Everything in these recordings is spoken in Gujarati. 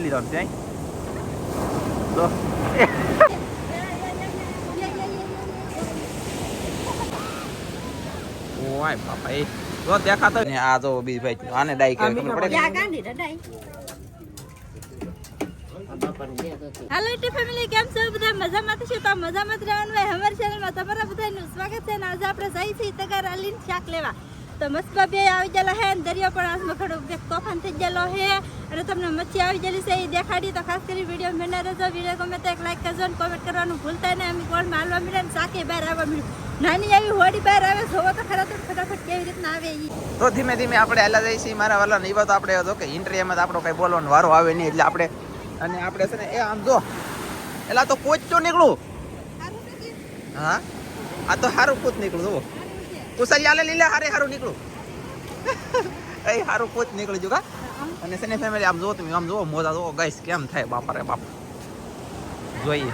લીધો છે તો ઓય બાપા એ તો દેખાતો ને આ તો બી ભાઈ આને ડાઈ કરે ખબર પડે યા ગાંધી રડાઈ હેલો ટી ફેમિલી કેમ છો બધા મજામાં છો તો મજામાં જ રહેવાનું હોય અમારી ચેનલમાં તમારા બધાનું સ્વાગત છે અને આજે આપણે જઈ છીએ તગાર અલીન શાક લેવા તો મસ્ત બે આવી ગયેલા હે અને દરિયા પણ આજમાં ઘણો એક તોફાન થઈ ગયેલો હે. અને તમને મચ્છી આવી ગયેલી છે એ દેખાડી તો ખાસ કરી વીડિયો મેને રહેજો વીડિયો ગમે તો એક લાઈક કરજો અને કોમેન્ટ કરવાનું ભૂલતા નહીં. અમે કોણ માલવા મળ્યા અને સાકે બહાર આવવા મળ્યું. નાની આવી હોડી બહાર આવે જોવો તો ખરા તો ફટાફટ કેવી રીતના આવે એ તો ધીમે ધીમે આપણે હાલા જઈએ છીએ. મારા વાલા નહીં તો આપણે હતો કે ઇન્ટરવ્યુમાં તો આપણો કઈ બોલવાનો વારો આવે નહીં. એટલે આપણે અને આપણે છે ને એ આમ જો એલા તો કોચ તો નીકળું હા? આ તો સારું કૂદ નીકળું જુઓ. કુશલ્યા લે લીલા હારે હારું નીકળું. એ હારું કોચ નીકળી જુ કા? અને છે ફેમિલી આમ જોવો તમે આમ જોવો મોજા જોવો ગાઈસ કેમ થાય બાપા રે બાપ? જોઈએ.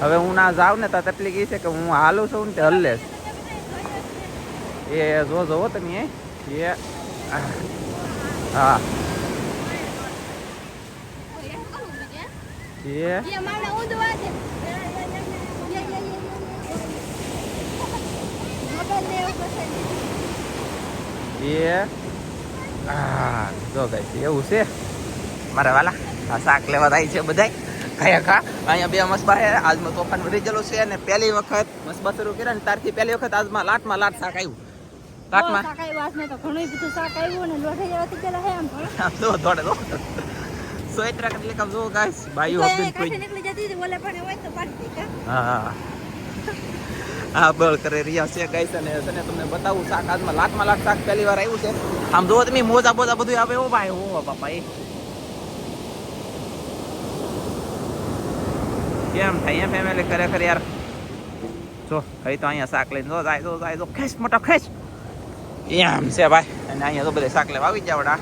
હવે હું ના જાઉં ને તો તકલીફ એ છે કે હું હાલું છું ને તે હલ્લે એ જો જોવો તમે એ. હા. એ. એ હા જો ગાઈસ એવું છે. મારા વાલા આ શાક લેવા થાય છે બધાય. ખાયા ખા. અહીંયા બે મસબા છે આજમાં તોફાન વધી ગયેલું છે અને પહેલી વખત મસબા શરૂ કર્યા ને ત્યારથી પહેલી વખત આજમાં લાટમાં લાટ શાક આવ્યું લાટમાં? બધું હે. હા બળ કરે રહ્યા છે, ગાઈસ, અને ને તમને બતાવું શાક. આજમાં લાટમાં લાટ શાક પહેલી વાર આવ્યું છે. આમ જોવો તમે, મોજા બોજા બધું આવે એવો ભાઈ, હો બાપા એ કેમ થાય એમ ફેમિલી ખરેખર યાર? જો, હવે તો અહીંયા શાક લઈને જો જાય જો જાય, જો ખેંચ, મોટો ખેંચ. એમ છે ભાઈ, અને અહીંયા તો બધા શાક લેવા આવી જાવડા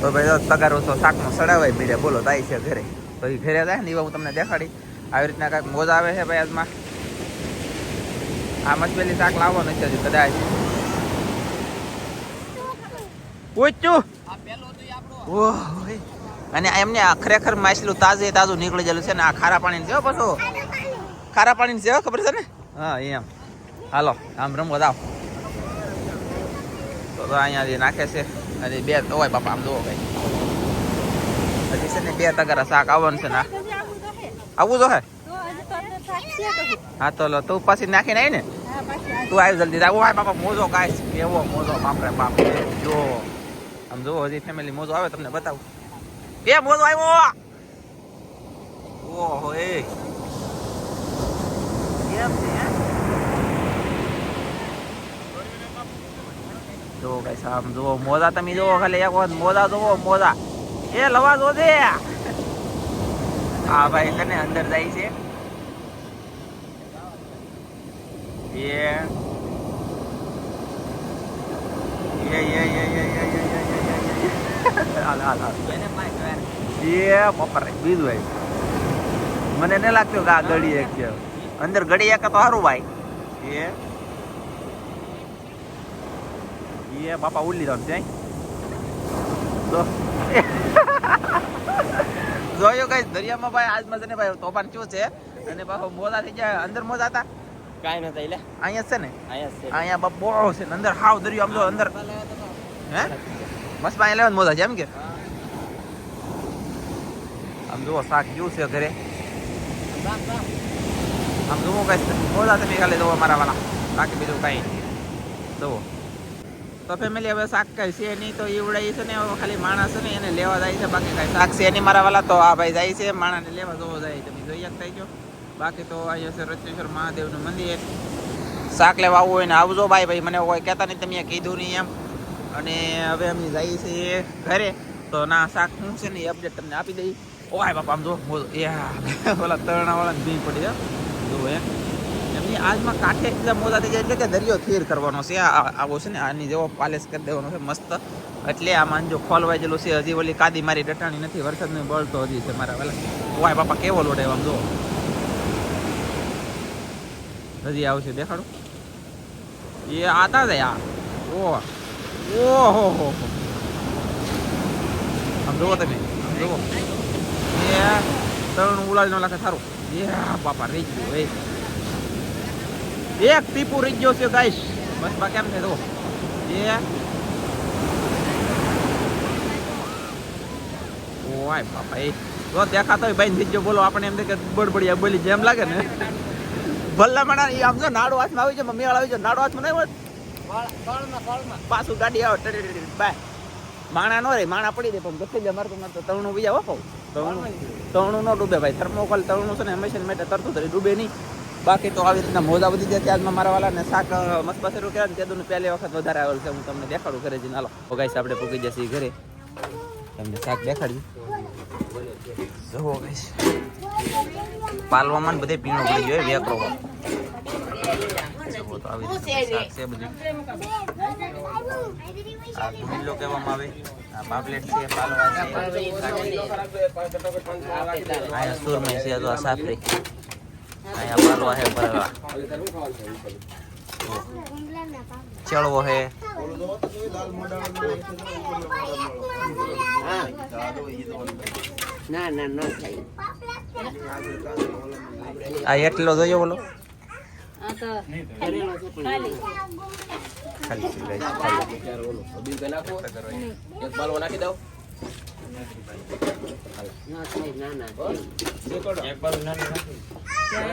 તો ભાઈ તગારો તો શાકનો સડાવાય બીડે બોલો થાય છે ઘરે. તો ઘરે જાય ને એવા હું તમને દેખાડી. આવી રીતના કાંઈક મોજા આવે છે ભાઈ આજમાં. આ મચબેલી શાક લાવવાનું છે હજી કદાચ. પૂછ્યું? અને એમને ખરેખર માછલું તાજે તાજું નીકળી ગયેલું છે ને આ ખારા પાણી છે પાછો. ખારા પાણી છે ખબર છે ને? હા, એમ. હાલો, આમ રમવા જાવ તો અહીંયા જે નાખે છે અને બે હોય બાપા, આમ જોવો ભાઈ હજી છે ને બે તગારા શાક આવવાનું છે ને આવું જો હે? હા, તો લો, તું પછી નાખીને આવી ને. તું આવી જલ્દી. જા ઓય બાપા, મોજો ગાઈસ કેવો મોજો બાપ. રે બાપ જો, આમ જો, હજી ફેમિલી મોજો આવે, તમને બતાવું. બે મોજો આવ્યો ઓહો, એ. કેમ છે, હે? જો, ગાઈસ, આમ જો, મોજા તમે જો ખાલી એક વખત મોજા જોવો મોજા. એ લવા જો દે હા, ભાઈ તને અંદર જાય છે. એ Yeah, yeah, yeah, yeah, yeah, yeah, yeah, yeah, yeah, yeah. હાલ, હાલ, હાલ. એ બપોરે બીજું ભાઈ મને નહીં લાગતું કે આ ગળી એક છે. અંદર ગળી એક તો સારું ભાઈ. એ એ બાપા ઉલી દો ત્યાં તો જોયું કઈ દરિયામાં ભાઈ આજમાં મજા ને ભાઈ તોફાન શું છે? અને પાછો મોજા થઈ ગયા અંદર મોજા હતા? કાંઈ નતા એટલે અહીંયા છે ને? અહીંયા છે. અહીંયા બાપ બહુ છે ને અંદર હાવ દરિયો આમ જો અંદર. હે મસ્ત અહીંયા લેવાનું મોજા છે એમ કે? આમ જુઓ શાક જેવું છે ઘરે. આમ જુઓ કઈ મોજા તમે ખાલી જુઓ મારા વાળા બાકી બીજું કઈ જુઓ. તો ફેમિલી હવે શાક કઈ છે નહીં તો ઈવડાઈ છે ને ખાલી માણસ છે ને એને લેવા જાય છે બાકી કઈ શાક છે નહીં મારા વાળા તો આ ભાઈ જાય છે માણસને લેવા જવો જાય તમે જોઈ શકતા છો બાકી તો અહીંયા છે રચેશ્વર મહાદેવનું મંદિર. શાક લેવા આવવું હોય ને આવજો ભાઈ ભાઈ, મને કોઈ કહેતા નહીં તમે કીધું નહીં એમ. અને હવે અમે જઈએ છીએ ઘરે. તો ના, શાક શું છે ને એ અપડેટ તમને આપી દઈ. ઓય બાપા, આમ જો એ ઓલા તરણાવાળા ભી પડી જો, હે. એમની આજમાં કાંઠે એટલા મોજા થઈ જાય, એટલે કે દરિયો થીર કરવાનો છે. આવો છે ને, આની જેવો પાલેસ કરી દેવાનો છે, મસ્ત. એટલે આમાં જો ખોલવાઈ ગયેલું છે, હજી ઓલી કાદી મારી ડટાણી નથી, વરસાદનું બળ હજી છે મારા વાલા. ઓય બાપા, કેવો લોડે આમ જો. હજી આવશે, દેખાડો. એ આતા જ યાર. ઓ ઓહો, હો હો આમ જુઓ તમે જુઓ એ ત્રણ ઉલાળી નો લાગે સારું. એ બાપા, રહી ગયું એ એક ટીપુ રહી ગયો છે ગાઈશ બસ બાકી કેમ છે તો એ. ઓય બાપા, એ. તો દેખાતો હોય ભાઈ થઈ ગયો, બોલો આપણે એમ કે બડબડિયા બોલી, જેમ લાગે ને. ભલ્લા મણા એ આમ જો નાડો હાથમાં આવી છે મેળ આવી જાય નાડો હાથમાં નહીં હોય. પાછું ગાડી આવે બાય. માણા નો રે માણા પડી દે પણ ગતિ દે મારતો મારતો તણું બીજા વાપો તણું તવણું ન ડૂબે ભાઈ થર્મોકોલ તણું છે ને હંમેશા માટે તરતું તરી ડૂબે નહીં. બાકી તો આવી રીતના મોજા વધી જાય ત્યાં મારા વાળા ને શાક મસ્ત પસેરું કર્યા ને તેદું પહેલી વખત વધારે આવેલ છે હું તમને દેખાડું ઘરે જઈને. હાલો. તો ગાઈસ આપણે પૂકી જશે ઘરે. તમને શાક દેખાડ્યું? જુઓ ગાઈસ પાલવામાં બધે પીણો પડી ગયો વેકરો. તો આવી શાક છે બધું. આ ગુંડલો કહેવામાં આવે. આ પાપલેટ છે પાલવા છે અહીંયા સુરમઈ છે તો આ સાફરી અહીંયા પાલવા છે ભરવા. ચળવો હે. ના ના ન થાય. આ એટલો જોયો બોલો. ખાલી. થાય.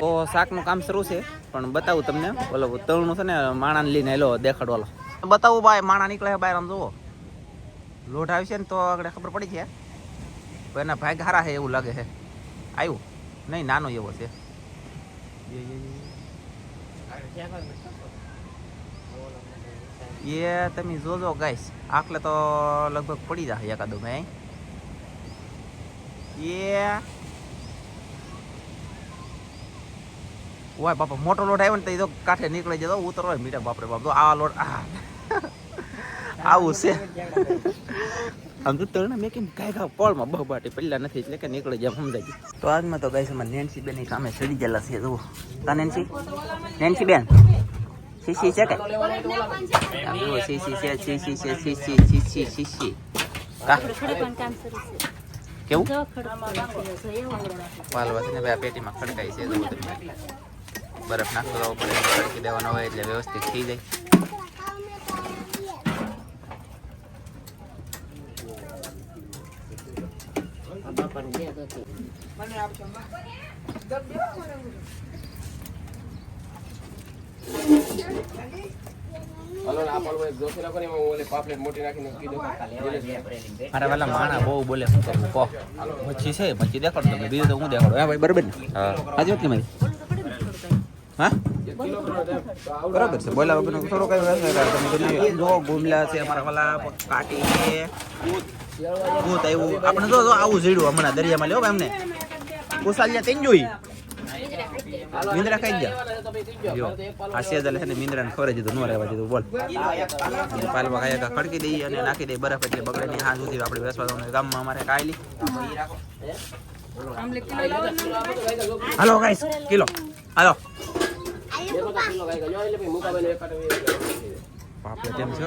તો શાકનું કામ શરૂ છે. પણ બતાવું તમને. ઓલો તળનું છે ને, માણાને લઈને એલો દેખાડો ઓલો. બતાવું ભાઈ, માણા નીકળે છે બહાર આમ જુઓ. લોટ આવશે ને તો આગળ ખબર પડી છે. એના ભાગ હારા છે એવું લાગે છે. આવ્યું નહીં, નાનો એવો છે. એ તમે જોજો ગાઈશ આખલે તો લગભગ પડી જાય એકાદો ભાઈ એ ઓય બાપા મોટો લોટ આવ્યો ને તો એ તો કાંઠે નીકળી જતો ઉતરો મીઠા બાપરે બાપ. તો આ લોટ આ. આવું છે. આમ તો તરણે મેં કેમ કાંઈ કાંઈ પળમાં બહુ બાટી પહેલાં નથી એટલે કે નીકળી જાય સમજાય તો આજમાં તો ગાઈસ અમારે નેન્સી બેન કામે ચડી ગયેલા છે જુઓ. તા નેન્સી? નેન્સી બેન શીશી છે કે? આમ જુઓ શીશી છે શીશી છે શીશી શીશી શીશી. કા? છે કેવું? જો ખડકવાનું છે, જો એવું પાલવા છે ને ભાઈ આ પેટીમાં ખડકાય છે બરફ નાખતો રહેવો પડે ખડકી દેવાનો હોય એટલે વ્યવસ્થિત થઈ જાય. મારા વાલા માણા બહુ બોલે શું કરવું કહો મચ્છી છે મચ્છી દેખાડો બીજું તો હું દેખાડો. ભાઈ બરાબર ને? હા. આજે મારી? હા? બરાબર છે. બોલા વગરનો થોડો કઈ તમે તમે જો ગુમલા છે અમારા વાલા કાટી છે ભૂત આવ્યું આપણે જો જો આવું જીડું હમણાં દરિયામાં લેવો એમને કુસાલિયા તેન જોઈ મિંદ્રા ખાઈ ગયા. જો આ સેજલ છે ને મિન્દ્રાને ખવડાવી દીધું ન રહેવા દીધું. બોલ. પાલવા ખાયા કા ખડકી દઈએ અને નાખી દઈએ બરફ એટલે બગડે નહીં. હાથ સુધી આપણે દઉં ગામમાં અમારે કાયલી. હાલો ગાઈસ કિલો. હાલો. પાપલે જેમ છે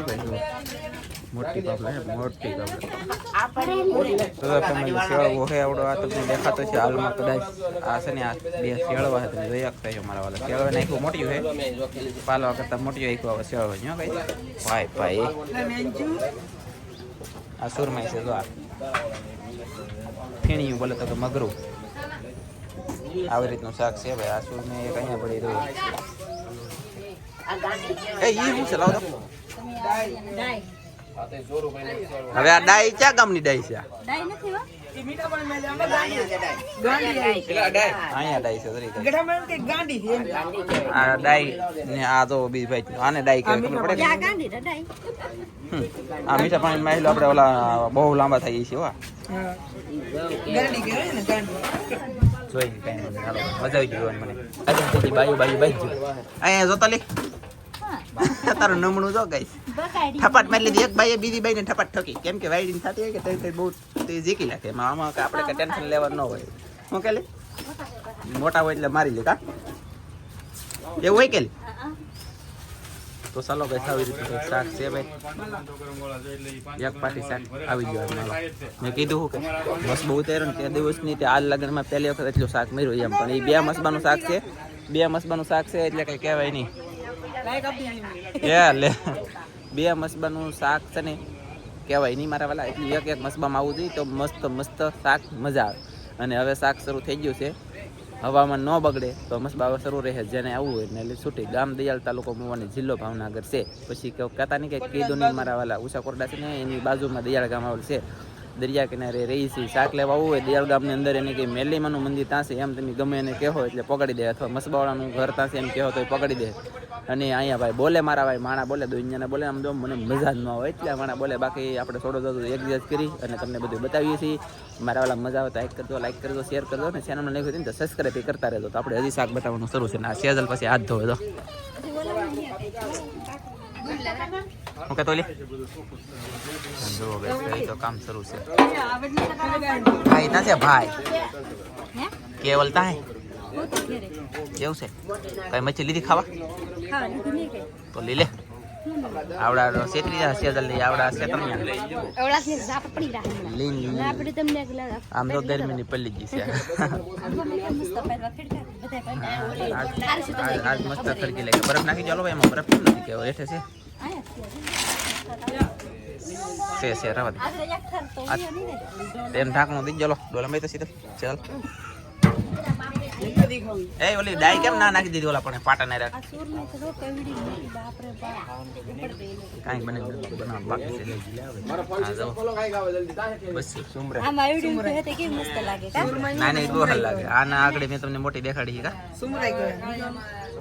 મોટી પાપલે હે મોટી હે આવડો. આ તમને દેખાતો છે હાલમાં કદાચ. આ છે ને આ બે શેળવા છે તમે મારા વાલા. શેળવા નાખ્યું, મોટ્યું હે પાલવા કરતા મોટ્યું નાખ્યું હવે શેળવા ભાઈ? ભાઈ આ સુરમાઈ છે, જો આ. ફીણિયું બોલે તો મગરું. આવી રીતનું શાક છે ભાઈ આ ને એક અહીંયા પડી રહ્યું. એ ઈ હું છે? લાવ તો. હવે આ ડાઈ ક્યાં ગામની ડાઈ છે મીઠા પાણી માં આપડે ઓલા બહુ લાંબા થઈ છીએ હો. જોઈ કઈ મજા આવી જોવાની મને. આજે તેથી બાયું બાયું બાઈ ગયું અહીંયા જોતા લે. તારું નમણું જો ગઈ થપાટ મારી લીધી. એક બાઈએ બીજી બાઈને ઠપાટ ઠોકી. કેમ કે વાયરિંગ થતી હોય કે તે બહુ તે જીકી નાખે એમાં આમાં કે આપણે કઈ ટેન્શન લેવાનું ન હોય. શું કે લે? મોટા હોય એટલે મારી લે કા? એવું હોય કે લે. તો ચાલો ભાઈ, આવી રીતે શાક છે ભાઈ. એક પાટી શાક આવી ગયો મેં કીધું કે મસબો ઉતાર્યો ને તે દિવસની તે આ લગ્નમાં પહેલી વખત એટલું શાક મળ્યું એમ. પણ એ બે મસબાનું શાક છે, બે મસબાનું શાક છે એટલે કંઈ કહેવાય નહીં. લે, બે મસબાનું શાક છે ને કહેવાય નહીં મારા વાલા. એટલે એક એક મસબામાં આવવું જોઈએ તો મસ્ત મસ્ત શાક મજા આવે. અને હવે શાક શરૂ થઈ ગયું છે. હવામાન ન બગડે તો મસ્ત હવે શરૂ રહે. જેને આવવું હોય એટલે છૂટી. ગામ દયાલ તાલુકો મોવાની જિલ્લો ભાવનગર છે. પછી કહું કહેતા નહીં કે કીધું નહીં મારા વાલા. ઉષા કોરડા છે ને એની બાજુમાં દયાળ ગામ આવેલ છે. દરિયા કિનારે રહી છે. શાક લેવા આવવું હોય, દિયાળ ગામની અંદર એને કે મેલીમાનું મંદિર ત્યાં એમ તમે ગમે એને કહો એટલે પકડી દે અથવા મસબાવાળાનું ઘર ત્યાં એમ કહો તો એ પકડી દે. અને અહીંયા ભાઈ બોલે મારા ભાઈ, માણા બોલે દુનિયાને બોલે આમ તો મને મજા જ ન આવે. એટલે માણા બોલે, બાકી આપણે થોડો થોડો એડજસ્ટ કરી અને તમને બધું બતાવીએ છીએ. મારા વાળા મજા આવે તો લાઈક કરજો લાઈક કરજો શેર કરજો અને ચેનલને લઈ હોય તો સબસ્ક્રાઈબ કરતા રહેજો. તો આપણે હજી શાક બતાવવાનું શરૂ છે ને આ સેજલ પછી હાથ ધોવે તો. હું કહેતો લે. જુઓ guys, તો કામ શરૂ છે. ભાઈ ત્યાં છે ભાઈ. કેવલ ત્યાં હું? કેવું છે? કઈ મચ્છી લીધી ખાવા? તો લે તો લીલે આવડા સેતરી જા ની આવડા સેતરિયા એવડાથી ઝાપડી રાખી લીન લીન. આપણે તમને એકલા આમ તો પલ્લી ગઈ છે. પહેરવા ખેડતા બધા આજ મસ્ત ખડકી લાગી. બરફ નાખી ચાલો ભાઈ એમાં બરફ કેમ નથી કેવો? હેઠે છે. છે છે રવા દે તો આ- તેમ ઢાંકણું દીજો લો ડોલા મેં તો સીધો ચાલ એ ઓલી ડાઈ કેમ ના નાખી દીધી ઓલા પણ પાટા ના રાખ આ ને તો કાંઈ બને બનાવ બાકી છે હા જાઓ બસ સુમરે આમ આવડી ઊભી હતી કેવી મસ્ત લાગે કા નાની બહુ હલ લાગે આના આગળ મેં તમને મોટી દેખાડી છે કા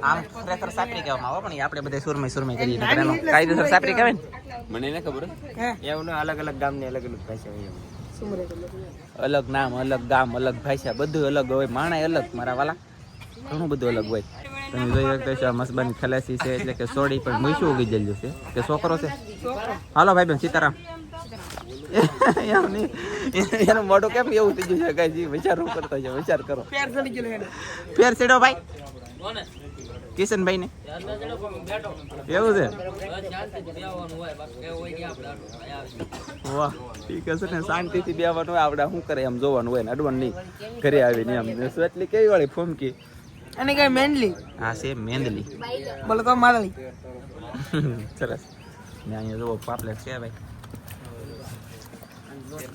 આમ ખરેખર સાપરી કહેવામાં આવે પણ આપણે બધા સુરમઈ સુરમઈ કરીએ એનો કાયદેસર સાપરી કહેવાય ને? મને એને ખબર એવું ના અલગ અલગ ગામની અલગ અલગ ભાષા હોય અલગ નામ અલગ ગામ અલગ ભાષા બધું અલગ હોય. માણા અલગ મારા વાલા. ઘણું બધું અલગ હોય. તમે જોઈ શકતા છો આ મસબાની ખલાસી છે એટલે કે સોડી પણ મૂછું ઉગી ગયેલું છે. કે છોકરો છે? હાલો ભાઈ બેન સીતારામ. એનું મોઢું કેમ એવું થઈ ગયું છે? કાંઈ વિચાર કરતો છે વિચાર કરો. ફેર સેડો ભાઈ. કિશનભાઈ ને એવું છે? વાહ ઠીક છે ને શાંતિથી બેવાનું હોય આપણે શું કરે એમ જોવાનું હોય ને અડવણ નહીં. ઘરે આવીને એમ એટલી કેવી વાળી ફૂમકી? અને કઈ મેનલી હા છે મેંદલી. બોલો તો મારલી સરસ. ને અહીંયા જોવો પાપલેટ છે ભાઈ.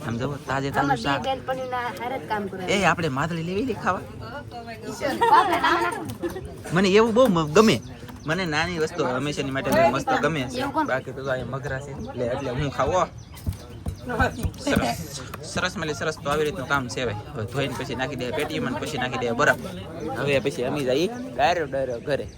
આમ તાજે તાજું શાક. એ આપણે માદળી લેવી ખાવા? મને એવું બહુ ગમે. મને નાની વસ્તુ હંમેશાની માટે મસ્ત ગમે છે. બાકી તો અહીંયા મગરા છે. એટલે એટલે હું ખાવો સરસ. મળે સરસ તો આવી રીતનું કામ છે ભાઈ ધોઈને પછી નાખી દે પેટીમાં પછી નાખી દે બરાબર. હવે પછી અમી જાય ડાયરો ડાયરો ઘરે.